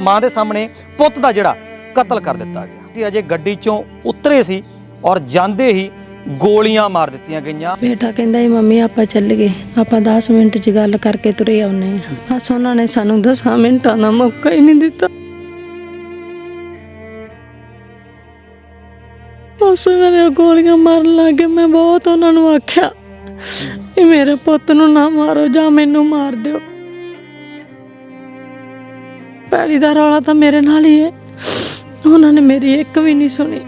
ਮਾਂ ਦੇ ਸਾਹਮਣੇ ਪੁੱਤ ਦਾ ਜਿਹੜਾ ਕਤਲ ਕਰ ਦਿੱਤਾ ਗਿਆ। ਸੀ ਅਜੇ ਗੱਡੀ ਚੋਂ ਉਤਰੇ ਸੀ ਔਰ ਜਾਂਦੇ ਹੀ ਗੋਲੀਆਂ ਮਾਰ ਦਿੱਤੀਆਂ ਗਈਆਂ। ਬੇਟਾ ਕਹਿੰਦਾ ਸੀ, ਮੰਮੀ, ਆਪਾਂ ਚੱਲ ਗਏ। ਆਪਾਂ 10 ਮਿੰਟ 'ਚ ਗੱਲ ਕਰਕੇ ਤੁਰੇ ਆਉਨੇ ਆ ਬਸ ਉਹਨਾਂ ਨੇ ਸਾਨੂੰ 10 ਮਿੰਟਾਂ ਦਾ ਮੌਕਾ ਹੀ ਨਹੀਂ ਦਿੱਤਾ। ਉਸ ਵੇਲੇ ਗੋਲੀਆਂ ਮਾਰਨ ਲੱਗੇ ਮੈਂ ਬਹੁਤ ਉਹਨਾਂ ਨੂੰ ਆਖਿਆ ਕਿ ਮੇਰੇ ਪੁੱਤ ਨੂੰ ਨਾ ਮਾਰੋ ਜਾਂ ਮੈਨੂੰ ਮਾਰ ਦਿਓ। ਪੈਲੀ ਦਾ ਰੌਲਾ ਤਾਂ ਮੇਰੇ ਨਾਲ ਹੀ ਹੈ ਉਹਨਾਂ ਨੇ ਮੇਰੀ ਇੱਕ ਵੀ ਨਹੀਂ ਸੁਣੀ।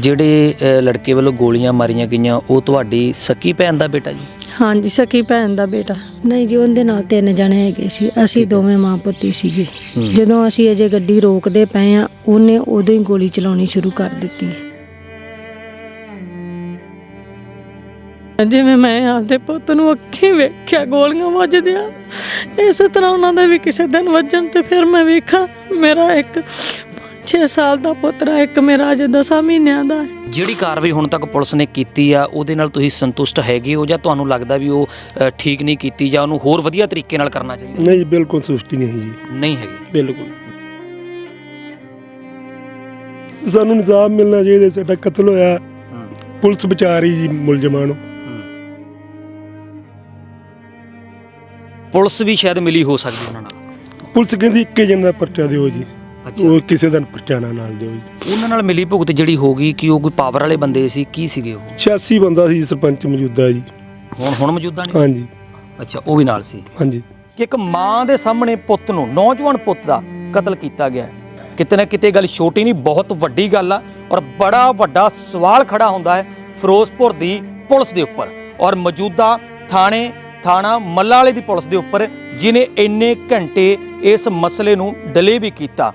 ਜਿਹੜੇ ਅ, ਲੜਕੇ ਵੱਲੋਂ ਗੋਲੀਆਂ ਮਾਰੀਆਂ ਗਈਆਂ ਉਹ ਤੁਹਾਡੀ ਸਕੀ ਭੈਣ ਦਾ ਬੇਟਾ ਜੀ? ਹਾਂਜੀ ਸਕੀ ਭੈਣ ਦਾ ਬੇਟਾ। ਨਹੀਂ ਜੀ ਉਹਦੇ ਨਾਲ ਤਿੰਨ ਜਣੇ ਹੈਗੇ ਸੀ। ਅਸੀਂ ਦੋਵੇਂ ਮਾਂ ਪੁੱਤੀ ਸੀਗੇ। ਜਦੋਂ ਅਸੀਂ ਅਜੇ ਗੱਡੀ ਰੋਕਦੇ ਪਏ ਆ ਉਹਨੇ ਉਦੋਂ ਹੀ ਗੋਲੀ ਚਲਾਉਣੀ ਸ਼ੁਰੂ ਕਰ ਦਿੱਤੀ। ਜਿਵੇਂ ਮੈਂ ਆਪਦੇ ਪੁੱਤ ਨੂੰ ਅੱਖੀਂ ਵੇਖਿਆ ਗੋਲੀਆਂ ਵੱਜਦੀਆਂ। ਇਸੇ ਤਰ੍ਹਾਂ ਉਹਨਾਂ ਦੇ ਵੀ ਕਿਸੇ ਦਿਨ ਵੱਜਣ ਤੇ ਫਿਰ ਮੈਂ ਵੇਖਾਂ ਮੇਰਾ ਇੱਕ 6 ਸਾਲ ਦਾ ਪੁੱਤਰਾ ਇੱਕ ਮੇਰਾ ਅਜੇ 10 ਮਹੀਨਿਆਂ ਦਾ ਹੈ। ਜਿਹੜੀ ਕਾਰਵਾਈ ਹੁਣ ਤੱਕ ਪੁਲਿਸ ਨੇ ਕੀਤੀ ਆ ਉਹਦੇ ਨਾਲ ਤੁਸੀਂ ਸੰਤੁਸ਼ਟ ਹੈਗੇ ਹੋ ਜਾਂ ਤੁਹਾਨੂੰ ਲੱਗਦਾ ਵੀ ਉਹ ਅ, ਠੀਕ ਨਹੀਂ ਕੀਤੀ ਜਾਂ ਉਹਨੂੰ ਹੋਰ ਵਧੀਆ ਤਰੀਕੇ ਨਾਲ ਕਰਨਾ ਚਾਹੀਦਾ? ਨਹੀਂ ਜੀ, ਬਿਲਕੁਲ ਸੁਸਤੀ ਨਹੀਂ ਜੀ। ਨਹੀਂ ਹੈਗੀ। ਬਿਲਕੁਲ। ਸਾਨੂੰ ਇਨਸਾਫ ਮਿਲਣਾ ਚਾਹੀਦਾ ਸਾਡਾ ਕਤਲ ਹੋਇਆ। ਪੁਲਿਸ ਬਚਾ ਰਹੀ ਜੀ ਮੁਲਜ਼ਮਾਂ ਨੂੰ। ਪੁਲਿਸ ਵੀ ਸ਼ਾਇਦ ਮਿਲੀ ਹੋ ਸਕਦੀ ਉਹਨਾਂ ਨਾਲ। ਪੁਲਿਸ ਕਹਿੰਦੀ ਇੱਕੇ ਜਣ ਦਾ ਪਰਚਾ ਦਿਓ ਜੀ। ਉਹ ਕਿਸੇ ਦਾ ਪਰਚਾ ਨਾ ਨਾਲ ਦਿਓ ਜੀ। ਉਹਨਾਂ ਨਾਲ ਮਿਲੀ ਭੁਗਤ ਜਿਹੜੀ ਹੋ ਗਈ ਕਿ ਉਹ ਕੋਈ ਪਾਵਰ ਵਾਲੇ ਬੰਦੇ ਸੀ ਕੀ ਸੀਗੇ ਉਹ? 86 ਬੰਦਾ ਸੀ ਸਰਪੰਚ ਮੌਜੂਦਾ ਜੀ। ਹੁਣ ਹੁਣ ਮੌਜੂਦਾ ਨਹੀਂ? ਹਾਂਜੀ। ਅੱਛਾ ਉਹ ਵੀ ਨਾਲ ਸੀ। ਹਾਂਜੀ। ਕਿ ਇੱਕ ਮਾਂ ਦੇ ਸਾਹਮਣੇ ਪੁੱਤ ਨੂੰ ਨੌਜਵਾਨ ਪੁੱਤ ਦਾ ਕਤਲ ਕੀਤਾ ਗਿਆ। ਹੈ। ਕਿਤੇ ਨਾ ਕਿਤੇ ਗੱਲ ਛੋਟੀ ਨਹੀਂ ਬਹੁਤ ਵੱਡੀ ਗੱਲ ਆ ਔਰ ਬੜਾ ਵੱਡਾ ਸਵਾਲ ਖੜਾ ਹੁੰਦਾ ਹੈ ਫਿਰੋਜ਼ਪੁਰ ਦੀ ਪੁਲਿਸ ਦੇ ਉੱਪਰ। ਔਰ ਮੌਜੂਦਾ ਥਾਣੇ ਥਾਣਾ ਮੱਲਾ ਵਾਲੇ ਦੀ ਪੁਲਿਸ ਦੇ ਉੱਪਰ ਜਿਨੇ ਇੰਨੇ ਘੰਟੇ ਇਸ ਮਸਲੇ ਨੂੰ ਡਿਲੇ ਵੀ ਕੀਤਾ।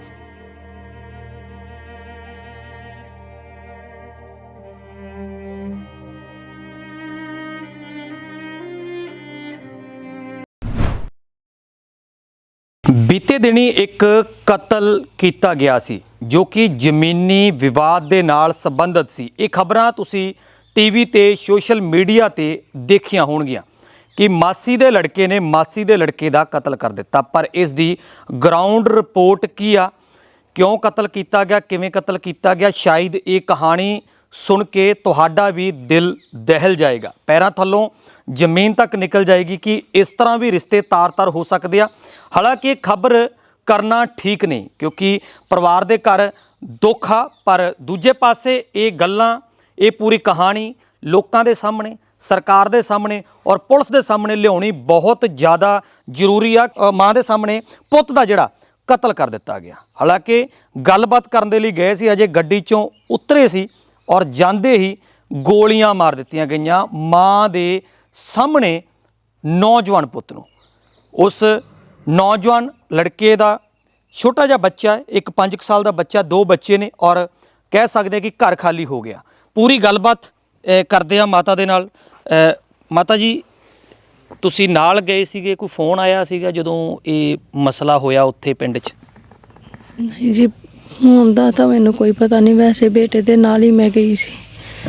ਬੀਤੇ ਦਿਨੀ ਇੱਕ ਕਤਲ ਕੀਤਾ ਗਿਆ ਸੀ, ਜੋ ਕਿ ਜ਼ਮੀਨੀ ਵਿਵਾਦ ਦੇ ਨਾਲ ਸੰਬੰਧਿਤ ਸੀ। ਇਹ ਖਬਰਾਂ ਤੁਸੀਂ ਟੀਵੀ ਤੇ ਸੋਸ਼ਲ ਮੀਡੀਆ ਤੇ ਦੇਖੀਆਂ ਹੋਣਗੀਆਂ। ਕਿ ਮਾਸੀ ਦੇ ਲੜਕੇ ਨੇ ਮਾਸੀ ਦੇ ਲੜਕੇ ਦਾ ਕਤਲ ਕਰ ਦਿੱਤਾ। ਪਰ ਇਸ ਦੀ ਗਰਾਊਂਡ ਰਿਪੋਰਟ ਕੀ ਆ? ਕਿਉਂ ਕਤਲ ਕੀਤਾ ਗਿਆ? ਕਿਵੇਂ ਕਤਲ ਕੀਤਾ ਗਿਆ? ਸ਼ਾਇਦ ਇਹ ਕਹਾਣੀ ਸੁਣ ਕੇ ਤੁਹਾਡਾ ਵੀ ਦਿਲ ਦਹਿਲ ਜਾਏਗਾ। ਪੈਰਾਂ ਥੱਲੋਂ ਜ਼ਮੀਨ ਤੱਕ ਨਿਕਲ ਜਾਏਗੀ ਕਿ ਇਸ ਤਰ੍ਹਾਂ ਵੀ ਰਿਸ਼ਤੇ ਤਾਰ-ਤਾਰ ਹੋ ਸਕਦੇ ਆ। ਹਾਲਾਂਕਿ ਇਹ ਖਬਰ ਕਰਨਾ ਠੀਕ ਨਹੀਂ, ਕਿਉਂਕਿ ਪਰਿਵਾਰ ਦੇ ਘਰ ਦੁੱਖ ਆ, ਪਰ ਦੂਜੇ ਪਾਸੇ ਇਹ ਗੱਲਾਂ, ਇਹ ਪੂਰੀ ਕਹਾਣੀ ਲੋਕਾਂ ਦੇ ਸਾਹਮਣੇ ਸਰਕਾਰ ਦੇ ਸਾਹਮਣੇ ਔਰ ਪੁਲਿਸ ਦੇ ਸਾਹਮਣੇ ਲਿਆਉਣੀ ਬਹੁਤ ਜ਼ਿਆਦਾ ਜ਼ਰੂਰੀ ਆ। ਮਾਂ ਦੇ ਸਾਹਮਣੇ ਪੁੱਤ ਦਾ ਜਿਹੜਾ ਕਤਲ ਕਰ ਦਿੱਤਾ ਗਿਆ। ਹਾਲਾਂਕਿ ਗੱਲਬਾਤ ਕਰਨ ਦੇ ਲਈ ਗਏ ਸੀ, ਅਜੇ ਗੱਡੀ ਚੋਂ ਉਤਰੇ ਸੀ ਔਰ ਜਾਂਦੇ ਹੀ ਗੋਲੀਆਂ ਮਾਰ ਦਿੱਤੀਆਂ ਗਈਆਂ ਮਾਂ ਦੇ ਸਾਹਮਣੇ ਨੌਜਵਾਨ ਪੁੱਤ ਨੂੰ। ਉਸ ਨੌਜਵਾਨ ਲੜਕੇ ਦਾ ਛੋਟਾ ਜਿਹਾ ਬੱਚਾ ਹੈ ਇੱਕ 5 ਸਾਲ ਦਾ ਬੱਚਾ, ਦੋ ਬੱਚੇ ਨੇ ਔਰ ਕਹਿ ਸਕਦੇ ਕਿ ਘਰ ਖਾਲੀ ਹੋ ਗਿਆ। ਪੂਰੀ ਗੱਲਬਾਤ ਕਰਦੇ ਆ ਮਾਤਾ ਦੇ ਨਾਲ। ਮਾਤਾ ਜੀ ਤੁਸੀਂ ਨਾਲ ਗਏ ਸੀਗੇ ਕੋਈ ਫੋਨ ਆਇਆ ਸੀਗਾ ਜਦੋਂ ਇਹ ਮਸਲਾ ਹੋਇਆ ਉੱਥੇ ਪਿੰਡ 'ਚ? ਨਹੀਂ ਜੀ ਹੁਣ ਦਾ ਤਾਂ ਮੈਨੂੰ ਕੋਈ ਪਤਾ ਨਹੀਂ ਵੈਸੇ ਬੇਟੇ ਦੇ ਨਾਲ ਹੀ ਮੈਂ ਗਈ ਸੀ।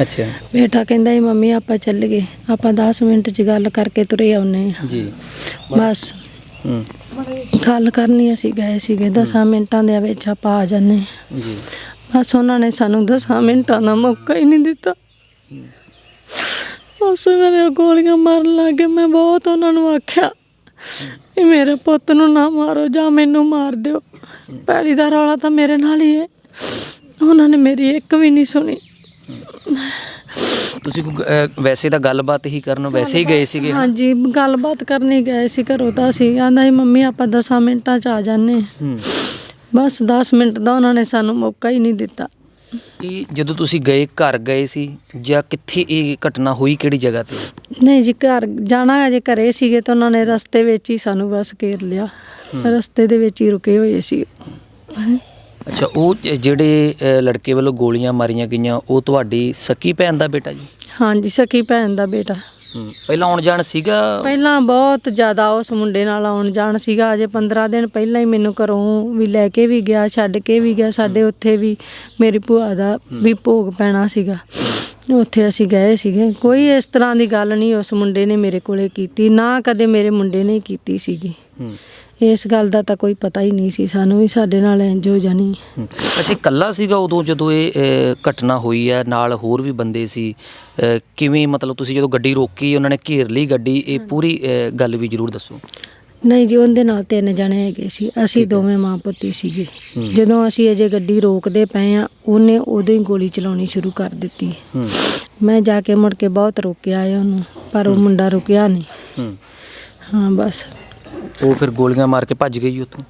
ਅੱਛਾ। ਬੇਟਾ ਕਹਿੰਦਾ ਸੀ ਮੰਮੀ ਆਪਾਂ ਚੱਲ ਗਏ ਆਪਾਂ 10 ਮਿੰਟ 'ਚ ਗੱਲ ਕਰਕੇ ਤੁਰੇ ਆਉਨੇ ਆ ਜੀ। ਬਸ। ਹੂੰ। ਗੱਲ ਕਰਨੀ ਅਸੀਂ ਗਏ ਸੀਗੇ 10 ਮਿੰਟਾਂ ਦੇ ਵਿੱਚ ਆਪਾਂ ਆ ਜਾਂਦੇ ਹਾਂ। ਜੀ। ਬਸ ਉਹਨਾਂ ਨੇ ਸਾਨੂੰ 10 ਮਿੰਟਾਂ ਦਾ ਮੌਕਾ ਹੀ ਨਹੀਂ ਦਿੱਤਾ। ਉਸ ਵੇਲੇ ਉਹ ਗੋਲੀਆਂ ਮਾਰਨ ਲੱਗੇ ਮੈਂ ਬਹੁਤ ਉਹਨਾਂ ਨੂੰ ਆਖਿਆ ਕਿ ਮੇਰੇ ਪੁੱਤ ਨੂੰ ਨਾ ਮਾਰੋ ਜਾਂ ਮੈਨੂੰ ਮਾਰ ਦਿਓ। ਪੈਲੀ ਦਾ ਰੌਲਾ ਤਾਂ ਮੇਰੇ ਨਾਲ ਹੀ ਹੈ ਉਹਨਾਂ ਨੇ ਮੇਰੀ ਇੱਕ ਵੀ ਨਹੀਂ ਸੁਣੀ। ਤੁਸੀਂ ਕੋਈ, ਵੈਸੇ ਤਾਂ ਗੱਲਬਾਤ ਹੀ ਕਰਨ ਵੈਸੇ ਹੀ ਗਏ ਸੀਗੇ। ਹਾਂਜੀ ਗੱਲਬਾਤ ਕਰਨੀ ਗਏ ਸੀ ਘਰੋਂ ਤਾਂ ਸੀ ਆਂਦਾ ਸੀ ਮੰਮੀ ਆਪਾਂ 10 ਮਿੰਟਾਂ 'ਚ ਆ ਜਾਂਦੇ। ਹੂੰ। ਬਸ 10 ਮਿੰਟ ਦਾ ਉਹਨਾਂ ਨੇ ਸਾਨੂੰ ਮੌਕਾ ਹੀ ਨਹੀਂ ਦਿੱਤਾ। ਇਹ ਜਦੋਂ ਤੁਸੀਂ ਗਏ ਘਰ ਗਏ ਸੀ ਜਾਂ ਕਿੱਥੇ ਇਹ ਘਟਨਾ ਹੋਈ ਕਿਹੜੀ ਜਗ੍ਹਾ ਤੇ? ਨਹੀਂ ਜੀ ਘਰ ਜਾਣਾ ਅਜੇ ਘਰੇ ਸੀਗੇ ਤਾਂ ਉਹਨਾਂ ਨੇ ਰਸਤੇ ਵਿੱਚ ਹੀ ਸਾਨੂੰ ਬਸ ਘੇਰ ਲਿਆ। ਰਸਤੇ ਦੇ ਵਿੱਚ ਹੀ ਰੁਕੇ ਹੋਏ ਸੀ। ਅੱਛਾ ਉਹ ਜਿਹੜੇ ਲੜਕੇ ਵੱਲੋਂ ਗੋਲੀਆਂ ਮਾਰੀਆਂ ਗਈਆਂ ਉਹ ਤੁਹਾਡੀ ਸਕੀ ਭੈਣ ਦਾ ਬੇਟਾ ਜੀ? ਹਾਂਜੀ ਸਕੀ ਭੈਣ ਦਾ ਬੇਟਾ। ਪਹਿਲਾਂ ਆਉਣ ਜਾਣ ਸੀਗਾ? ਪਹਿਲਾਂ ਬਹੁਤ ਜ਼ਿਆਦਾ ਉਸ ਮੁੰਡੇ ਨਾਲ ਆਉਣ ਜਾਣ ਸੀਗਾ ਅਜੇ 15 ਦਿਨ ਪਹਿਲਾਂ ਹੀ ਮੈਨੂੰ ਘਰੋਂ ਵੀ ਲੈ ਕੇ ਵੀ ਗਿਆ ਛੱਡ ਕੇ ਵੀ ਗਿਆ ਸਾਡੇ ਉੱਥੇ ਵੀ ਮੇਰੀ ਭੂਆ ਦਾ ਵੀ ਭੋਗ ਪੈਣਾ ਸੀਗਾ। ਉੱਥੇ ਅਸੀਂ ਗਏ ਸੀਗੇ। ਕੋਈ ਇਸ ਤਰ੍ਹਾਂ ਦੀ ਗੱਲ ਨਹੀਂ ਉਸ ਮੁੰਡੇ ਨੇ ਮੇਰੇ ਕੋਲੇ ਕੀਤੀ ਨਾ ਕਦੇ ਮੇਰੇ ਮੁੰਡੇ ਨੇ ਕੀਤੀ ਸੀਗੀ। ਹੂੰ। ਇਸ ਗੱਲ ਦਾ ਤਾਂ ਕੋਈ ਪਤਾ ਹੀ ਨਹੀਂ ਸੀ ਸਾਨੂੰ ਵੀ ਸਾਡੇ ਨਾਲ ਇੰਜ ਹੋ ਜਾਣੀ। ਹੂੰ। ਅੱਛਾ ਇਕੱਲਾ ਸੀਗਾ ਉਦੋਂ ਜਦੋਂ ਇਹ ਅ, ਘਟਨਾ ਹੋਈ ਹੈ ਨਾਲ ਹੋਰ ਵੀ ਬੰਦੇ ਸੀ। ਅ, ਕਿਵੇਂ ਮਤਲਬ ਤੁਸੀਂ ਜਦੋਂ ਗੱਡੀ ਰੋਕੀ ਉਹਨਾਂ ਨੇ ਘੇਰ ਲਈ ਗੱਡੀ ਇਹ ਪੂਰੀ ਅ, ਗੱਲ ਵੀ ਜ਼ਰੂਰ ਦੱਸੋ। ਨਹੀਂ ਜੀ ਉਹਦੇ ਨਾਲ ਤਿੰਨ ਜਣੇ ਹੈਗੇ ਸੀ। ਅਸੀਂ ਦੋਵੇਂ ਮਾਂ ਪੁੱਤੀ ਸੀਗੇ। ਹੂੰ। ਜਦੋਂ ਅਸੀਂ ਅਜੇ ਗੱਡੀ ਰੋਕਦੇ ਪਏ ਆ ਉਹਨੇ ਉਦੋਂ ਹੀ ਗੋਲੀ ਚਲਾਉਣੀ ਸ਼ੁਰੂ ਕਰ ਦਿੱਤੀ। ਹੂੰ। ਮੈਂ ਜਾ ਕੇ ਮੁੜ ਕੇ ਬਹੁਤ ਰੋਕਿਆ ਆ ਉਹਨੂੰ ਪਰ ਉਹ ਮੁੰਡਾ ਰੁਕਿਆ ਨਹੀਂ। ਹੂੰ। ਹਾਂ ਬਸ। ਉਹ ਫਿਰ ਗੋਲੀਆਂ ਮਾਰ ਕੇ ਭੱਜ ਗਈ ਉੱਥੋਂ?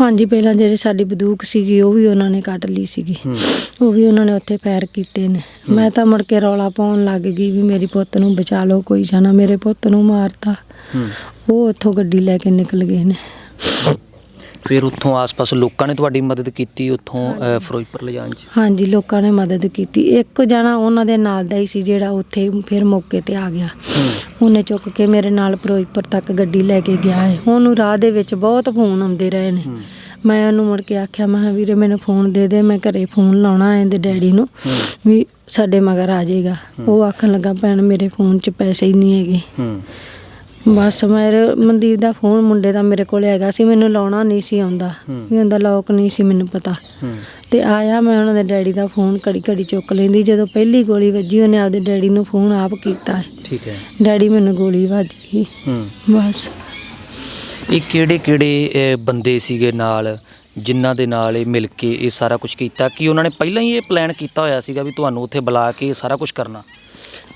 ਹਾਂਜੀ ਪਹਿਲਾਂ ਜਿਹੜੀ ਸਾਡੀ ਬੰਦੂਕ ਸੀਗੀ ਉਹ ਵੀ ਉਹਨਾਂ ਨੇ ਕੱਢ ਲਈ ਸੀਗੀ। ਹੂੰ। ਉਹ ਵੀ ਉਹਨਾਂ ਨੇ ਉੱਥੇ ਫਾਇਰ ਕੀਤੇ ਨੇ। ਮੈਂ ਤਾਂ ਮੁੜ ਕੇ ਰੌਲਾ ਪਾਉਣ ਲੱਗ ਗਈ ਵੀ ਮੇਰੀ ਪੁੱਤ ਨੂੰ ਬਚਾ ਲਓ ਕੋਈ ਜਾਣਾ ਮੇਰੇ ਪੁੱਤ ਨੂੰ ਮਾਰਤਾ। ਹੂੰ। ਉਹ ਉੱਥੋਂ ਗੱਡੀ ਲੈ ਕੇ ਨਿਕਲ ਗਏ ਨੇ। ਫਿਰ ਉੱਥੋਂ ਆਸ-ਪਾਸ ਲੋਕਾਂ ਨੇ ਤੁਹਾਡੀ ਮਦਦ ਕੀਤੀ ਉੱਥੋਂ ਅ, ਫਿਰੋਜ਼ਪੁਰ ਲਿਜਾਣ 'ਚ? ਹਾਂਜੀ ਲੋਕਾਂ ਨੇ ਮਦਦ ਕੀਤੀ। ਇੱਕ ਜਣਾ ਉਹਨਾਂ ਦੇ ਨਾਲ ਦਾ ਹੀ ਸੀ ਜਿਹੜਾ ਉੱਥੇ ਫਿਰ ਮੌਕੇ ਤੇ ਆ ਗਿਆ। ਉਹਨੇ ਚੁੱਕ ਕੇ ਮੇਰੇ ਨਾਲ ਫਿਰੋਜ਼ਪੁਰ ਤੱਕ ਗੱਡੀ ਲੈ ਕੇ ਗਿਆ ਹੈ। ਉਹਨੂੰ ਰਾਹ ਦੇ ਵਿੱਚ ਬਹੁਤ ਫੋਨ ਆਉਂਦੇ ਰਹੇ ਨੇ। ਮੈਂ ਉਹਨੂੰ ਮੁੜ ਕੇ ਆਖਿਆ ਮੈਂ ਕਿਹਾ, ਵੀਰੇ ਮੈਨੂੰ ਫੋਨ ਦੇ ਦੇ ਮੈਂ ਘਰੇ ਫੋਨ ਲਾਉਣਾ ਹੈ ਇਹਦੇ ਡੈਡੀ ਨੂੰ ਵੀ ਸਾਡੇ ਮਗਰ ਆ ਜਾਏਗਾ। ਉਹ ਆਖਣ ਲੱਗਾ ਭੈਣ ਮੇਰੇ ਫੋਨ 'ਚ ਪੈਸੇ ਹੀ ਨਹੀਂ ਹੈਗੇ। ਹੂੰ। ਬਸ ਮੇਰੇ ਮਨਦੀਪ ਦਾ ਫੋਨ ਮੁੰਡੇ ਦਾ ਮੇਰੇ ਕੋਲ ਹੈਗਾ ਸੀ ਮੈਨੂੰ ਲਾਉਣਾ ਨਹੀਂ ਸੀ ਆਉਂਦਾ। ਵੀ ਉਹਦਾ ਲੋਕ ਨਹੀਂ ਸੀ ਮੈਨੂੰ ਪਤਾ। ਤੇ ਆਇਆ ਮੈਂ ਉਹਨਾਂ ਦੇ ਡੈਡੀ ਦਾ ਫੋਨ ਘੜੀ ਘੜੀ ਚੁੱਕ ਲੈਂਦੀ। ਜਦੋਂ ਪਹਿਲੀ ਗੋਲੀ ਵੱਜੀ ਉਹਨੇ ਆਪਦੇ ਡੈਡੀ ਨੂੰ ਫੋਨ ਆਪ ਕੀਤਾ। ਠੀਕ ਹੈ। ਡੈਡੀ ਮੈਨੂੰ ਗੋਲੀ ਵੱਜ ਬਸ। ਇਹ ਕਿਹੜੇ ਕਿਹੜੇ ਬੰਦੇ ਸੀਗੇ ਨਾਲ ਜਿਨ੍ਹਾਂ ਦੇ ਨਾਲ ਇਹ ਮਿਲ ਕੇ ਇਹ ਸਾਰਾ ਕੁਝ ਕੀਤਾ? ਕਿ ਉਹਨਾਂ ਨੇ ਪਹਿਲਾਂ ਹੀ ਇਹ ਪਲਾਨ ਕੀਤਾ ਹੋਇਆ ਸੀਗਾ ਵੀ ਤੁਹਾਨੂੰ ਉੱਥੇ ਬੁਲਾ ਕੇ ਸਾਰਾ ਕੁਝ ਕਰਨਾ?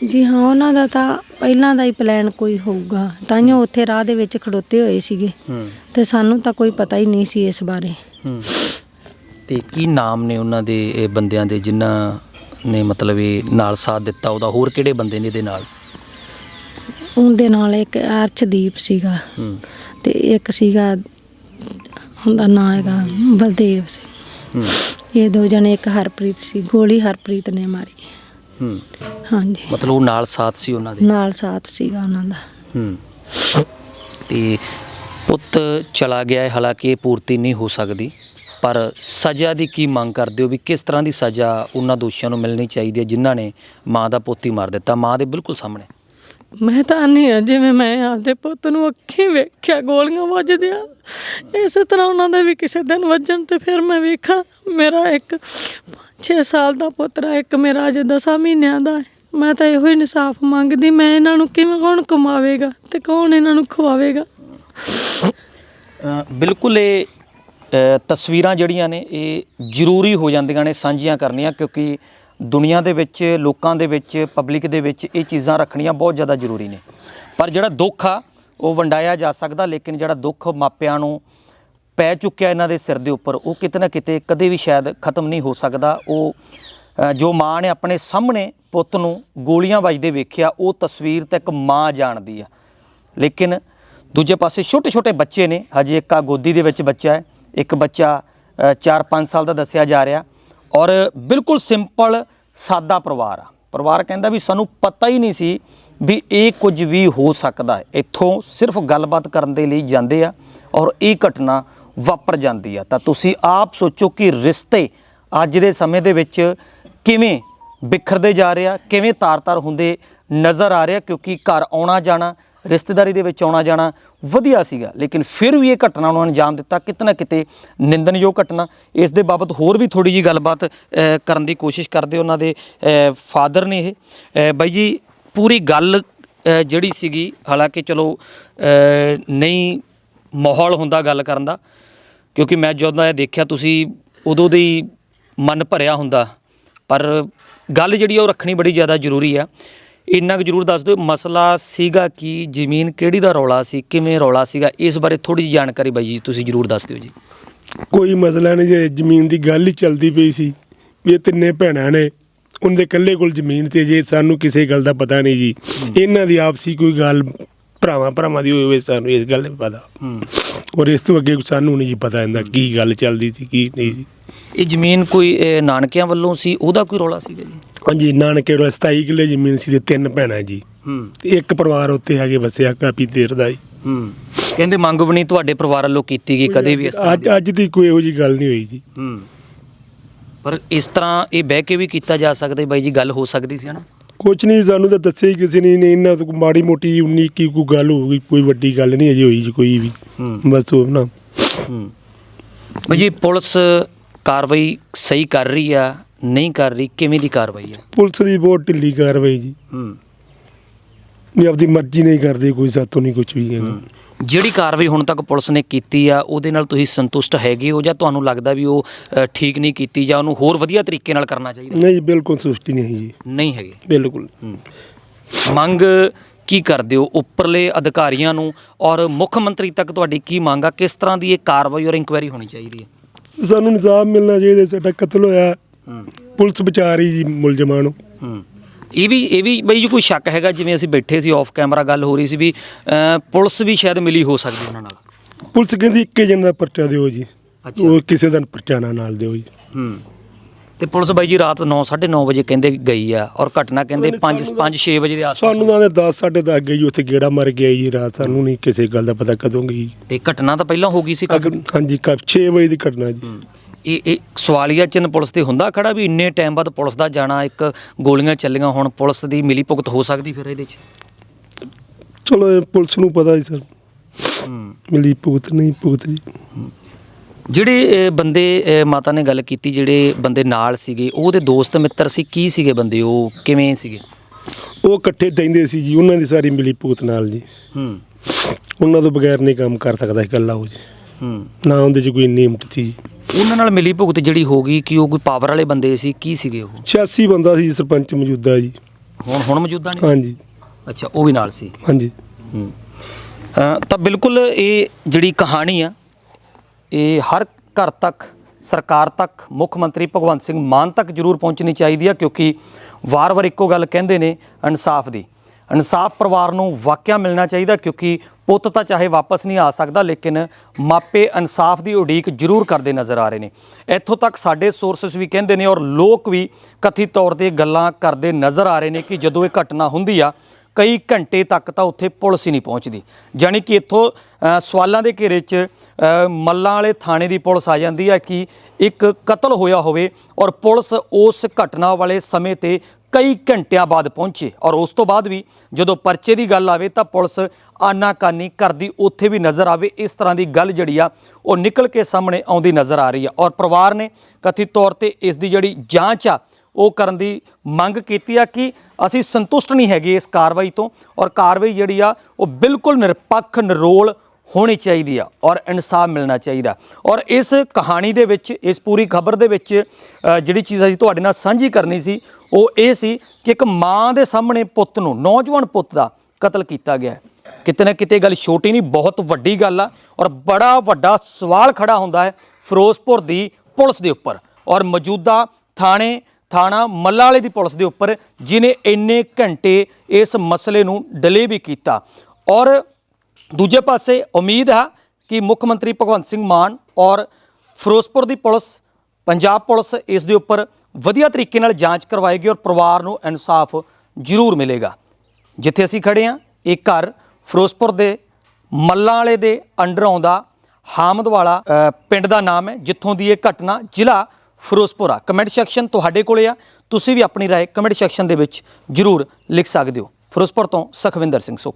ਜੀ ਹਾਂ ਉਹਨਾਂ ਦਾ ਤਾਂ ਪਹਿਲਾਂ ਦਾ ਹੀ ਪਲਾਨ ਕੋਈ ਹੋਊਗਾ। ਤਾਂਹੀਓ ਉੱਥੇ ਰਾਹ ਦੇ ਵਿੱਚ ਖੜੋਤੇ ਹੋਏ ਸੀਗੇ। ਹੂੰ। ਤੇ ਸਾਨੂੰ ਤਾਂ ਕੋਈ ਪਤਾ ਹੀ ਨਹੀਂ ਸੀ ਇਸ ਬਾਰੇ। ਹੂੰ। ਤੇ ਕੀ ਨਾਮ ਨੇ ਉਹਨਾਂ ਦੇ ਇਹ ਬੰਦਿਆਂ ਦੇ ਜਿਨ੍ਹਾਂ ਨੇ ਮਤਲਬ ਇਹ ਨਾਲ ਸਾਥ ਦਿੱਤਾ? ਉਹਦਾ ਹੋਰ ਕਿਹੜੇ ਬੰਦੇ ਨੇ ਇਹਦੇ ਨਾਲ? ਉਹਦੇ ਨਾਲ ਇੱਕ ਅਰਸ਼ਦੀਪ ਸੀਗਾ। ਹੂੰ। ਤੇ ਇੱਕ ਸੀਗਾ ਉਹਦਾ ਨਾਂ ਹੈਗਾ ਬਲਦੇਵ ਸਿੰਘ ਹੂੰ। ਇਹ ਦੋ ਜਣੇ ਇੱਕ ਹਰਪ੍ਰੀਤ ਸੀ। ਗੋਲੀ ਹਰਪ੍ਰੀਤ ਨੇ ਮਾਰੀ। ਹੂੰ। ਹਾਂਜੀ। ਮਤਲਬ ਉਹ ਨਾਲ ਸਾਥ ਸੀ ਉਹਨਾਂ ਦੇ? ਨਾਲ ਸਾਥ ਸੀਗਾ ਉਹਨਾਂ ਦਾ। ਹੂੰ। ਤੇ ਪੁੱਤ ਚਲਾ ਗਿਆ ਹੈ ਹਾਲਾਂਕਿ ਇਹ ਪੂਰਤੀ ਨਹੀਂ ਹੋ ਸਕਦੀ ਪਰ ਸਜ਼ਾ ਦੀ ਕੀ ਮੰਗ ਕਰਦੇ ਹੋ ਵੀ ਕਿਸ ਤਰ੍ਹਾਂ ਦੀ ਸਜ਼ਾ ਉਹਨਾਂ ਦੋਸ਼ੀਆਂ ਨੂੰ ਮਿਲਣੀ ਚਾਹੀਦੀ ਹੈ ਜਿਨ੍ਹਾਂ ਨੇ ਮਾਂ ਦਾ ਪੁੱਤ ਮਾਰ ਦਿੱਤਾ? ਮਾਂ ਦੇ ਬਿਲਕੁਲ ਸਾਹਮਣੇ। ਮੈਂ ਤਾਂ ਨਹੀਂ ਆ, ਜਿਵੇਂ ਮੈਂ ਆਪਦੇ ਪੁੱਤ ਨੂੰ ਅੱਖੀਂ ਵੇਖਿਆ, ਗੋਲੀਆਂ ਵੱਜਦਿਆਂ। ਇਸੇ ਤਰ੍ਹਾਂ ਉਹਨਾਂ ਦੇ ਵੀ ਕਿਸੇ ਦਿਨ ਵੱਜਣ ਤੇ ਫਿਰ ਮੈਂ ਵੇਖਾਂ, ਮੇਰਾ ਇੱਕ 6 ਸਾਲ ਦਾ ਪੁੱਤਰਾ ਇੱਕ ਮੇਰਾ ਅਜੇ 10 ਮਹੀਨਿਆਂ ਦਾ ਮੈਂ ਤਾਂ ਇਹੋ ਹੀ ਇਨਸਾਫ ਮੰਗਦੀ, ਮੈਂ ਇਹਨਾਂ ਨੂੰ ਕਿਵੇਂ, ਕੌਣ ਕਮਾਵੇਗਾ ਤੇ ਕੌਣ ਇਹਨਾਂ ਨੂੰ ਖਵਾਵੇਗਾ? ਬਿਲਕੁਲ ਇਹ ਤਸਵੀਰਾਂ ਜਿਹੜੀਆਂ ਨੇ, ਇਹ ਜ਼ਰੂਰੀ ਹੋ ਜਾਂਦੀਆਂ ਨੇ ਸਾਂਝੀਆਂ ਕਰਨੀਆਂ, ਕਿਉਂਕਿ ਦੁਨੀਆ ਦੇ ਵਿੱਚ, ਲੋਕਾਂ ਦੇ ਵਿੱਚ ਪਬਲਿਕ ਦੇ ਵਿੱਚ ਇਹ ਚੀਜ਼ਾਂ ਰੱਖਣੀਆਂ ਬਹੁਤ ਜ਼ਿਆਦਾ ਜ਼ਰੂਰੀ ਨੇ। ਪਰ ਜਿਹੜਾ ਦੁੱਖ ਆ, ਉਹ ਵੰਡਾਇਆ ਜਾ ਸਕਦਾ, ਲੇਕਿਨ ਜਿਹੜਾ ਦੁੱਖ ਮਾਪਿਆਂ ਨੂੰ ਪੈ ਚੁੱਕਿਆ ਇਹਨਾਂ ਦੇ ਸਿਰ ਦੇ ਉੱਪਰ, ਉਹ ਕਿਤੇ ਨਾ ਕਿਤੇ ਕਦੇ ਵੀ ਸ਼ਾਇਦ ਖਤਮ ਨਹੀਂ ਹੋ ਸਕਦਾ। ਉਹ ਜੋ ਮਾਂ ਨੇ ਆਪਣੇ ਸਾਹਮਣੇ ਪੁੱਤ ਨੂੰ ਗੋਲੀਆਂ ਵੱਜਦੇ ਵੇਖਿਆ, ਉਹ ਤਸਵੀਰ ਤਾਂ ਇੱਕ ਮਾਂ ਜਾਣਦੀ ਆ। ਲੇਕਿਨ ਦੂਜੇ ਪਾਸੇ ਛੋਟੇ ਛੋਟੇ ਬੱਚੇ ਨੇ, ਹਜੇ ਇੱਕ ਆ ਗੋਦੀ ਦੇ ਵਿੱਚ ਬੱਚਾ ਹੈ। ਇੱਕ ਬੱਚਾ 4-5 ਸਾਲ ਦਾ ਦੱਸਿਆ ਜਾ ਰਿਹਾ। ਔਰ ਬਿਲਕੁਲ ਸਿੰਪਲ, ਸਾਦਾ ਪਰਿਵਾਰ ਆ। ਪਰਿਵਾਰ ਕਹਿੰਦਾ ਵੀ ਸਾਨੂੰ ਪਤਾ ਹੀ ਨਹੀਂ ਸੀ ਵੀ ਇਹ ਕੁਝ ਵੀ ਹੋ ਸਕਦਾ ਹੈ। ਇੱਥੋਂ ਸਿਰਫ ਗੱਲਬਾਤ ਕਰਨ ਦੇ ਲਈ ਜਾਂਦੇ ਆ ਔਰ ਇਹ ਘਟਨਾ ਵਾਪਰ ਜਾਂਦੀ ਆ। ਤਾਂ ਤੁਸੀਂ ਆਪ ਸੋਚੋ ਕਿ ਰਿਸ਼ਤੇ ਅੱਜ ਦੇ ਸਮੇਂ ਦੇ ਵਿੱਚ ਕਿਵੇਂ ਬਿਖਰਦੇ ਜਾ ਰਹੇ ਆ, ਕਿਵੇਂ ਤਾਰ-ਤਾਰ ਹੁੰਦੇ ਨਜ਼ਰ ਆ ਰਿਹਾ ਕਿਉਂਕਿ ਘਰ ਆਉਣਾ ਜਾਣਾ, ਰਿਸ਼ਤੇਦਾਰੀ ਦੇ ਵਿੱਚ ਆਉਣਾ ਜਾਣਾ ਵਧੀਆ ਸੀਗਾ। ਲੇਕਿਨ ਫਿਰ ਵੀ ਇਹ ਘਟਨਾ ਨੂੰ ਅੰਜਾਮ ਦਿੱਤਾ, ਕਿਤੇ ਨਾ ਕਿਤੇ ਨਿੰਦਨਯੋਗ ਘਟਨਾ। ਇਸ ਦੇ ਬਾਬਤ ਹੋਰ ਵੀ ਥੋੜੀ ਜੀ ਗੱਲਬਾਤ ਕਰਨ ਦੀ ਕੋਸ਼ਿਸ਼ ਕਰਦੇ ਉਹਨਾਂ ਦੇ ਫਾਦਰ ਨੇ ਇਹ। ਬਾਈ ਜੀ, ਪੂਰੀ ਗੱਲ ਜਿਹੜੀ ਸੀਗੀ, ਹਾਲਾਂਕਿ ਚਲੋ ਨਹੀਂ ਮਾਹੌਲ ਹੁੰਦਾ ਗੱਲ ਕਰਨ ਦਾ, ਕਿਉਂਕਿ ਮੈਂ ਜਦੋਂ ਇਹ ਦੇਖਿਆ ਤੁਸੀਂ ਉਦੋਂ ਦੇ ਹੀ ਮਨ ਭਰਿਆ ਹੁੰਦਾ। ਪਰ ਗੱਲ ਜਿਹੜੀ ਆ ਉਹ ਰੱਖਣੀ ਬੜੀ ਜ਼ਿਆਦਾ ਜ਼ਰੂਰੀ ਆ। ਇੰਨਾ ਕੁ ਜ਼ਰੂਰ ਦੱਸ ਦਿਓ ਮਸਲਾ ਸੀਗਾ ਕਿ ਜ਼ਮੀਨ ਕਿਹੜੀ ਦਾ ਰੌਲਾ ਸੀ ਕਿਵੇਂ ਰੌਲਾ ਸੀਗਾ ਇਸ ਬਾਰੇ ਥੋੜੀ ਜਿਹੀ ਜਾਣਕਾਰੀ ਬਾਈ ਜੀ ਤੁਸੀਂ ਜ਼ਰੂਰ ਦੱਸ ਦਿਓ ਜੀ। ਕੋਈ ਮਸਲਾ ਨਹੀਂ ਜੇ ਜ਼ਮੀਨ ਦੀ ਗੱਲ ਹੀ ਚੱਲਦੀ ਪਈ ਸੀ ਵੀ ਇਹ ਤਿੰਨੇ ਭੈਣਾਂ ਨੇ ਉਹਦੇ ਇਕੱਲੇ ਕੋਲ ਜ਼ਮੀਨ ਤੇ ਜੇ ਸਾਨੂੰ ਕਿਸੇ ਗੱਲ ਦਾ ਪਤਾ ਨਹੀਂ ਜੀ ਇਹਨਾਂ ਦੀ ਆਪਸੀ ਕੋਈ ਗੱਲ ਭਰਾਵਾਂ ਭਰਾਵਾਂ ਦੀ ਹੋਈ ਹੋਵੇ ਸਾਨੂੰ ਇਸ ਗੱਲ ਦਾ ਪਤਾ। ਔਰ ਇਸ ਤੋਂ ਅੱਗੇ ਸਾਨੂੰ ਨਹੀਂ ਜੀ ਪਤਾ ਇਹਦਾ ਕੀ ਗੱਲ ਚੱਲਦੀ ਸੀ ਕੀ ਨਹੀਂ ਸੀ ਇਹ ਜ਼ਮੀਨ ਕੋਈ ਨਾਨਕਿਆਂ ਵੱਲੋਂ ਸੀ ਉਹਦਾ ਕੋਈ ਰੌਲਾ ਸੀਗਾ ਜੀ? ਹਾਂਜੀ ਨਾਨਕੇ ਕੋਲ 27 ਕਿੱਲੇ ਜ਼ਮੀਨ ਸੀ ਤੇ ਤਿੰਨ ਭੈਣਾਂ ਜੀ। ਹੂੰ। ਤੇ ਇੱਕ ਪਰਿਵਾਰ ਉੱਤੇ ਹੈਗੇ ਵਸਿਆ ਕਾਪੀ ਦੇਰ ਦਾ ਜੀ। ਹੂੰ। ਕਹਿੰਦੇ ਮੰਗ ਵੀ ਨਹੀਂ ਤੁਹਾਡੇ ਪਰਿਵਾਰ ਵੱਲੋਂ ਕੀਤੀ ਗਈ ਕਦੇ ਵੀ ਇਸ ਤਰ੍ਹਾਂ ਅੱਜ ਅੱਜ ਦੀ ਕੋਈ ਇਹੋ ਜੀ ਗੱਲ ਨਹੀਂ ਹੋਈ ਜੀ। ਹੂੰ। ਪਰ ਇਸ ਤਰ੍ਹਾਂ ਇਹ ਬਹਿ ਕੇ ਵੀ ਕੀਤਾ ਜਾ ਸਕਦਾ ਬਾਈ ਜੀ ਗੱਲ ਹੋ ਸਕਦੀ ਸੀ ਹਨਾ? ਕੁਛ ਨਹੀਂ ਸਾਨੂੰ ਤਾਂ ਦੱਸਿਆ ਹੀ ਕਿਸੇ ਨੇ ਨਹੀਂ ਇਹਨਾਂ ਤੋਂ ਮਾੜੀ ਮੋਟੀ 19 ਕੀ ਕੋਈ ਗੱਲ ਹੋ ਗਈ ਕੋਈ ਵੱਡੀ ਗੱਲ ਨਹੀਂ ਅਜੇ ਹੋਈ ਜੀ ਕੋਈ ਵੀ। ਹੂੰ। ਬਸ ਉਹ ਨਾ। ਹੂੰ। ਬਾਈ ਜੀ ਪੁਲਿਸ ਕਾਰਵਾਈ ਸਹੀ ਕਰ ਰਹੀ ਆ ਨਹੀਂ ਕਰ ਰਹੀ ਕਿਵੇਂ ਦੀ ਕਾਰਵਾਈ ਆ ਪੁਲਿਸ ਦੀ ਬਹੁਤ ਢਿੱਲੀ ਕਾਰਵਾਈ ਜੀ। ਹੂੰ। ਵੀ ਆਪਦੀ ਮਰਜ਼ੀ ਨਹੀਂ ਕਰਦੇ ਕੋਈ ਸਾਤੋਂ ਨਹੀਂ ਕੁਝ ਵੀ ਹੈਗਾ। ਜਿਹੜੀ ਕਾਰਵਾਈ ਹੁਣ ਤੱਕ ਪੁਲਿਸ ਨੇ ਕੀਤੀ ਆ ਉਹਦੇ ਨਾਲ ਤੁਸੀਂ ਸੰਤੁਸ਼ਟ ਹੈਗੇ ਹੋ ਜਾਂ ਤੁਹਾਨੂੰ ਲੱਗਦਾ ਵੀ ਉਹ ਅ, ਠੀਕ ਨਹੀਂ ਕੀਤੀ ਜਾਂ ਉਹਨੂੰ ਹੋਰ ਵਧੀਆ ਤਰੀਕੇ ਨਾਲ ਕਰਨਾ ਚਾਹੀਦਾ? ਨਹੀਂ ਬਿਲਕੁਲ ਸੁਸਤੀ ਨਹੀਂ ਜੀ। ਨਹੀਂ ਹੈਗੇ। ਬਿਲਕੁਲ। ਮੰਗ ਕੀ ਕਰਦੇ ਹੋ ਉੱਪਰਲੇ ਅਧਿਕਾਰੀਆਂ ਨੂੰ ਔਰ ਮੁੱਖ ਮੰਤਰੀ ਤੱਕ ਤੁਹਾਡੀ ਕੀ ਮੰਗ ਆ? ਕਿਸ ਤਰ੍ਹਾਂ ਦੀ ਇਹ ਕਾਰਵਾਈ ਔਰ ਇਨਕੁਆਇਰੀ ਹੋਣੀ ਚਾਹੀਦੀ ਹੈ? ਸਾਨੂੰ ਇਨਸਾਫ ਮਿਲਣਾ ਚਾਹੀਦਾ ਸਾਡਾ ਕਤਲ ਹੋਇਆ। ਹੂੰ ਪੁਲਿਸ ਬਚਾ ਰਹੀ ਜੀ ਮੁਲਜ਼ਮਾਂ ਨੂੰ। ਹੂੰ। ਇਹ ਵੀ ਇਹ ਵੀ ਬਈ ਜੀ ਕੋਈ ਸ਼ੱਕ ਹੈਗਾ ਜਿਵੇਂ ਅਸੀਂ ਬੈਠੇ ਸੀ ਆਫ ਕੈਮਰਾ ਗੱਲ ਹੋ ਰਹੀ ਸੀ ਵੀ ਪੁਲਿਸ ਵੀ ਸ਼ਾਇਦ ਮਿਲੀ ਹੋ ਸਕਦੀ ਉਹਨਾਂ ਨਾਲ। ਪੁਲਿਸ ਕਹਿੰਦੀ ਇੱਕੇ ਜਣ ਦਾ ਪਰਚਾ ਦਿਓ ਜੀ। ਅੱਛਾ। ਉਹ ਕਿਸੇ ਦਾ ਪਰਚਾ ਨਾ ਨਾਲ ਦਿਓ ਜੀ। ਹੂੰ। ਤੇ ਪੁਲਿਸ ਬਾਈ ਜੀ ਰਾਤ 9 9:30 ਵਜੇ ਕਹਿੰਦੇ ਗਈ ਆ ਔਰ ਘਟਨਾ ਕਹਿੰਦੇ 5 5 6 ਵਜੇ ਦੇ ਆਸ-ਪਾਸ। ਸਾਨੂੰ ਤਾਂ 10 ਸਾਢੇ ਦਸ ਗਈ ਉੱਥੇ ਗੇੜਾ ਮਰ ਗਿਆ ਜੀ ਰਾਤ। ਸਾਨੂੰ ਨਹੀਂ ਕਿਸੇ ਗੱਲ ਦਾ ਪਤਾ ਕਦੋਂ ਗਈ। ਤੇ ਘਟਨਾ ਤਾਂ ਪਹਿਲਾਂ ਹੋ ਗਈ ਸੀ ਕਾਫੀ। ਹਾਂਜੀ ਕਬ 6 ਵਜੇ ਦੀ ਘਟਨਾ ਜੀ। ਹੂੰ। ਇਹ ਇਹ ਸਵਾਲੀਆ ਚਿੰਨ ਪੁਲਿਸ ਤੇ ਹੁੰਦਾ ਖੜਾ ਵੀ ਇੰਨੇ ਟਾਈਮ ਬਾਅਦ ਪੁਲਿਸ ਦਾ ਜਾਣਾ ਇੱਕ ਗੋਲੀਆਂ ਚੱਲੀਆਂ ਹੁਣ ਪੁਲਿਸ ਦੀ ਮਿਲੀ ਭੁਗਤ ਹੋ ਸਕਦੀ ਫਿਰ ਇਹਦੇ 'ਚ? ਚਲੋ ਇਹ ਪੁਲਿਸ ਨੂੰ ਪਤਾ ਜੀ ਸਰ। ਹੂੰ। ਮਿਲੀ ਭੁਗਤ ਨਹੀਂ ਭੁਗਤ ਜੀ। ਜਿਹੜੇ ਅ, ਬੰਦੇ ਅ, ਮਾਤਾ ਨੇ ਗੱਲ ਕੀਤੀ ਜਿਹੜੇ ਬੰਦੇ ਨਾਲ ਸੀਗੇ ਉਹ ਉਹਦੇ ਦੋਸਤ ਮਿੱਤਰ ਸੀ ਕੀ ਸੀਗੇ ਬੰਦੇ? ਉਹ ਕਿਵੇਂ ਸੀਗੇ? ਉਹ ਇਕੱਠੇ ਦੈਂਦੇ ਸੀ ਜੀ ਉਹਨਾਂ ਦੀ ਸਾਰੀ ਮਿਲੀ ਭੁਗਤ ਨਾਲ ਜੀ। ਹੂੰ। ਉਹਨਾਂ ਤੋਂ ਬਗੈਰ ਨਹੀਂ ਕੰਮ ਕਰ ਸਕਦਾ ਇਕੱਲਾ ਉਹ ਜੀ। ਹੂੰ ਨਾ ਉਹਦੇ 'ਚ ਕੋਈ ਨਿਯਮਤ ਸੀ। ਉਹਨਾਂ ਨਾਲ ਮਿਲੀ ਭੁਗਤ ਜਿਹੜੀ ਹੋ ਗਈ ਕਿ ਉਹ ਕੋਈ ਪਾਵਰ ਵਾਲੇ ਬੰਦੇ ਸੀ ਕੀ ਸੀਗੇ ਉਹ? 86 ਬੰਦਾ ਸੀ ਸਰਪੰਚ ਮੌਜੂਦਾ ਜੀ। ਹੁਣ ਹੁਣ ਮੌਜੂਦਾ ਨੇ? ਹਾਂਜੀ। ਅੱਛਾ ਉਹ ਵੀ ਨਾਲ ਸੀ। ਹਾਂਜੀ। ਹੂੰ। ਅ, ਤਾਂ ਬਿਲਕੁਲ ਇਹ ਜਿਹੜੀ ਕਹਾਣੀ ਆ ਇਹ ਹਰ ਘਰ ਤੱਕ ਸਰਕਾਰ ਤੱਕ ਮੁੱਖ ਮੰਤਰੀ ਭਗਵੰਤ ਸਿੰਘ ਮਾਨ ਤੱਕ ਜ਼ਰੂਰ ਪਹੁੰਚਣੀ ਚਾਹੀਦੀ ਆ ਕਿਉਂਕਿ ਵਾਰ-ਵਾਰ ਇੱਕੋ ਗੱਲ ਕਹਿੰਦੇ ਨੇ ਇਨਸਾਫ ਦੀ। ਇਨਸਾਫ ਪਰਿਵਾਰ ਨੂੰ ਵਾਕਿਆ ਮਿਲਣਾ ਚਾਹੀਦਾ ਕਿਉਂਕਿ ਪੁੱਤ ਤਾਂ ਚਾਹੇ ਵਾਪਸ ਨਹੀਂ ਆ ਸਕਦਾ, ਲੇਕਿਨ ਮਾਪੇ ਇਨਸਾਫ ਦੀ ਉਡੀਕ ਜ਼ਰੂਰ ਕਰਦੇ ਨਜ਼ਰ ਆ ਰਹੇ ਨੇ। ਇੱਥੋਂ ਤੱਕ ਸਾਡੇ ਸੋਰਸਸ ਵੀ ਕਹਿੰਦੇ ਨੇ ਔਰ ਲੋਕ ਵੀ ਕਥਿਤ ਤੌਰ ਤੇ ਗੱਲਾਂ ਕਰਦੇ ਨਜ਼ਰ ਆ ਰਹੇ ਨੇ ਕਿ ਜਦੋਂ ਇਹ ਘਟਨਾ ਹੁੰਦੀ ਆ ਕਈ ਘੰਟੇ ਤੱਕ ਤਾਂ ਉੱਥੇ ਪੁਲਿਸ ਹੀ ਨਹੀਂ ਪਹੁੰਚਦੀ। ਜਾਣੀ ਕਿ ਇੱਥੋਂ ਸਵਾਲਾਂ ਦੇ ਘੇਰੇ 'ਚ ਮੱਲਾਂ ਵਾਲੇ ਥਾਣੇ ਦੀ ਪੁਲਿਸ ਆ ਜਾਂਦੀ ਹੈ ਕਿ ਇੱਕ ਕਤਲ ਹੋਇਆ ਹੋਵੇ ਔਰ ਪੁਲਿਸ ਉਸ ਘਟਨਾ ਵਾਲੇ ਸਮੇਂ ਤੇ ਕਈ ਘੰਟਿਆਂ ਬਾਅਦ ਪਹੁੰਚੇ ਔਰ ਉਸ ਤੋਂ ਬਾਅਦ ਵੀ ਜਦੋਂ ਪਰਚੇ ਦੀ ਗੱਲ ਆਵੇ ਤਾਂ ਪੁਲਿਸ ਆਨਾਕਾਨੀ ਕਰਦੀ, ਉੱਥੇ ਵੀ ਨਜ਼ਰ ਆਵੇ, ਇਸ ਤਰ੍ਹਾਂ ਦੀ ਗੱਲ ਜਿਹੜੀ ਆ, ਉਹ ਨਿਕਲ ਕੇ ਸਾਹਮਣੇ ਆਉਂਦੀ ਨਜ਼ਰ ਆ ਰਹੀ ਆ ਔਰ ਪਰਿਵਾਰ ਨੇ ਕਥਿਤ ਤੌਰ ਤੇ ਇਸ ਦੀ ਜਿਹੜੀ ਜਾਂਚ ਆ ਉਹ ਕਰਨ ਦੀ ਮੰਗ ਕੀਤੀ ਆ ਕਿ ਅਸੀਂ ਸੰਤੁਸ਼ਟ ਨਹੀਂ ਹੈਗੇ ਇਸ ਕਾਰਵਾਈ ਤੋਂ ਔਰ ਕਾਰਵਾਈ ਜਿਹੜੀ ਆ, ਉਹ ਬਿਲਕੁਲ ਨਿਰਪੱਖ, ਨਿਰੋਲ ਹੋਣੀ ਚਾਹੀਦੀ ਆ ਔਰ ਇਨਸਾਫ ਮਿਲਣਾ ਚਾਹੀਦਾ। ਔਰ ਇਸ ਕਹਾਣੀ ਦੇ ਵਿੱਚ, ਇਸ ਪੂਰੀ ਖਬਰ ਦੇ ਵਿੱਚ ਜਿਹੜੀ ਚੀਜ਼ ਅਸੀਂ ਤੁਹਾਡੇ ਨਾਲ ਸਾਂਝੀ ਕਰਨੀ ਸੀ, ਉਹ ਇਹ ਸੀ ਕਿ ਇੱਕ ਮਾਂ ਦੇ ਸਾਹਮਣੇ ਪੁੱਤ ਨੂੰ, ਨੌਜਵਾਨ ਪੁੱਤ ਦਾ ਕਤਲ ਕੀਤਾ ਗਿਆ ਹੈ। ਕਿਤੇ ਨਾ ਕਿਤੇ ਗੱਲ ਛੋਟੀ ਨਹੀਂ, ਬਹੁਤ ਵੱਡੀ ਗੱਲ ਆ ਔਰ ਬੜਾ ਵੱਡਾ ਸਵਾਲ ਖੜਾ ਹੁੰਦਾ ਹੈ ਫਿਰੋਜ਼ਪੁਰ ਦੀ ਪੁਲਿਸ ਦੇ ਉੱਪਰ ਔਰ ਮੌਜੂਦਾ ਥਾਣੇ ਥਾਣਾ ਮੱਲਾ ਵਾਲੇ ਦੀ ਪੁਲਿਸ ਦੇ ਉੱਪਰ ਜਿਨੇ ਇੰਨੇ ਘੰਟੇ ਇਸ ਮਸਲੇ ਨੂੰ ਡਿਲੇ ਵੀ ਕੀਤਾ। ਔਰ ਦੂਜੇ ਪਾਸੇ ਉਮੀਦ ਹੈ ਕਿ ਮੁੱਖ ਮੰਤਰੀ ਭਗਵੰਤ ਸਿੰਘ ਮਾਨ ਔਰ ਫਿਰੋਜ਼ਪੁਰ ਦੀ ਪੁਲਿਸ, ਪੰਜਾਬ ਪੁਲਿਸ ਇਸ ਦੇ ਉੱਪਰ ਵਧੀਆ ਤਰੀਕੇ ਨਾਲ ਜਾਂਚ ਕਰਵਾਏਗੀ ਔਰ ਪਰਿਵਾਰ ਨੂੰ ਇਨਸਾਫ ਜ਼ਰੂਰ ਮਿਲੇਗਾ। ਜਿੱਥੇ ਅਸੀਂ ਖੜੇ ਹਾਂ ਇਹ ਘਰ ਫਿਰੋਜ਼ਪੁਰ ਦੇ ਮੱਲਾਂ ਵਾਲੇ ਦੇ ਅੰਡਰ ਆਉਂਦਾ ਹਾਮਦ ਵਾਲਾ ਪਿੰਡ ਦਾ ਨਾਮ ਹੈ, ਜਿੱਥੋਂ ਦੀ ਇਹ ਘਟਨਾ ਜ਼ਿਲ੍ਹਾ ਫਿਰੋਜ਼ਪੁਰ ਆ ਕਮੈਂਟ ਸੈਕਸ਼ਨ ਤੁਹਾਡੇ ਕੋਲੇ ਆ ਤੁਸੀਂ ਵੀ ਆਪਣੀ رائے ਕਮੈਂਟ ਸੈਕਸ਼ਨ ਦੇ ਵਿੱਚ ਜ਼ਰੂਰ ਲਿਖ ਸਕਦੇ ਹੋ ਫਿਰੋਜ਼ਪੁਰ ਤੋਂ ਸਖਵਿੰਦਰ ਸਿੰਘ ਸੁੱਖ